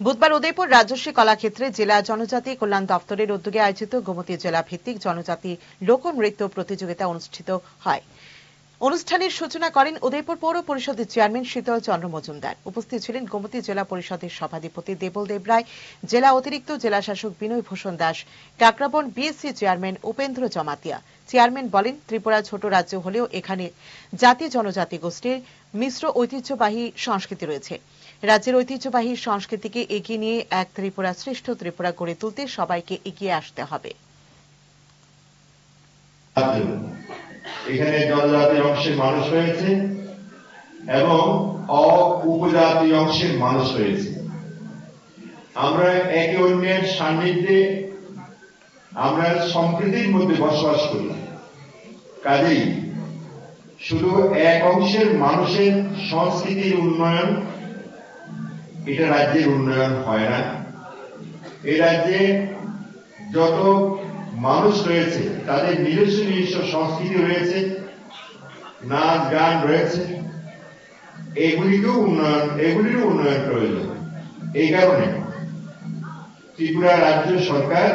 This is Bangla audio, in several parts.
বুধবার উদয়পুর রাজস্বী কলাক্ষেত্রে জেলা জনজাতি কল্যাণ দপ্তরের উদ্যোগে আয়োজিত গোমতী জেলা ভিত্তিক জনজাতি লোকনৃত্য প্রতিযোগিতা অনুষ্ঠিত হয়। অনুষ্ঠানের সূচনা করেন উদয়পুর পৌর পরিষদের চেয়ারম্যান শীতল চন্দ্র মজুমদার। উপস্থিত ছিলেন গোমতী জেলা পরিষদের সভাধিপতি দেবল দেব রায়, জেলা অতিরিক্ত জেলা শাসক Binoy Bhushan Das, Kakraban BSC chairman Upendra Jamatia. Chairman বলেন, ত্রিপুরা ছোট রাজ্য হলেও এখানে জাতি জনজাতি গোষ্ঠীর মিশ্র ঐতিহ্যবাহী সংস্কৃতি রয়েছে। রাজ্যের ঐতিহ্যবাহী সংস্কৃতিকে এগিয়ে নিয়ে এক ত্রিপুরা শ্রেষ্ঠ ত্রিপুরা গড়ে তুলতে সবাইকে এগিয়ে আসতে হবে। এখানে জনজাতি অংশের মানুষ রয়েছে এবং অ উপজাতি অংশের মানুষ রয়েছে। আমরা একে অন্যের সান্নিধ্যে আমরা সম্প্রীতির মধ্যে বসবাস করি। কাজেই শুধু এক অংশের মানুষের সংস্কৃতির উন্নয়ন, এটা রাজ্যের উন্নয়ন হয় না। এই রাজ্যে যত মানুষ রয়েছে, তাদের নিজস্ব নিজস্ব সংস্কৃতি রয়েছে, নাচ গান রয়েছে। এগুলিকেও উন্নয়ন, এগুলিরও উন্নয়ন প্রয়োজন। এই কারণে ত্রিপুরা রাজ্য সরকার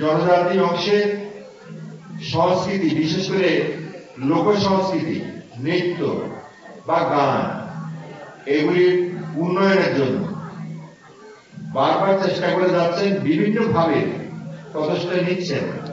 জনজাতি অংশের সংস্কৃতি, বিশেষ করে লোক সংস্কৃতি নৃত্য বা গান, এগুলির উন্নয়নের জন্য বারবার চেষ্টা করে যাচ্ছেন Потому что не тема.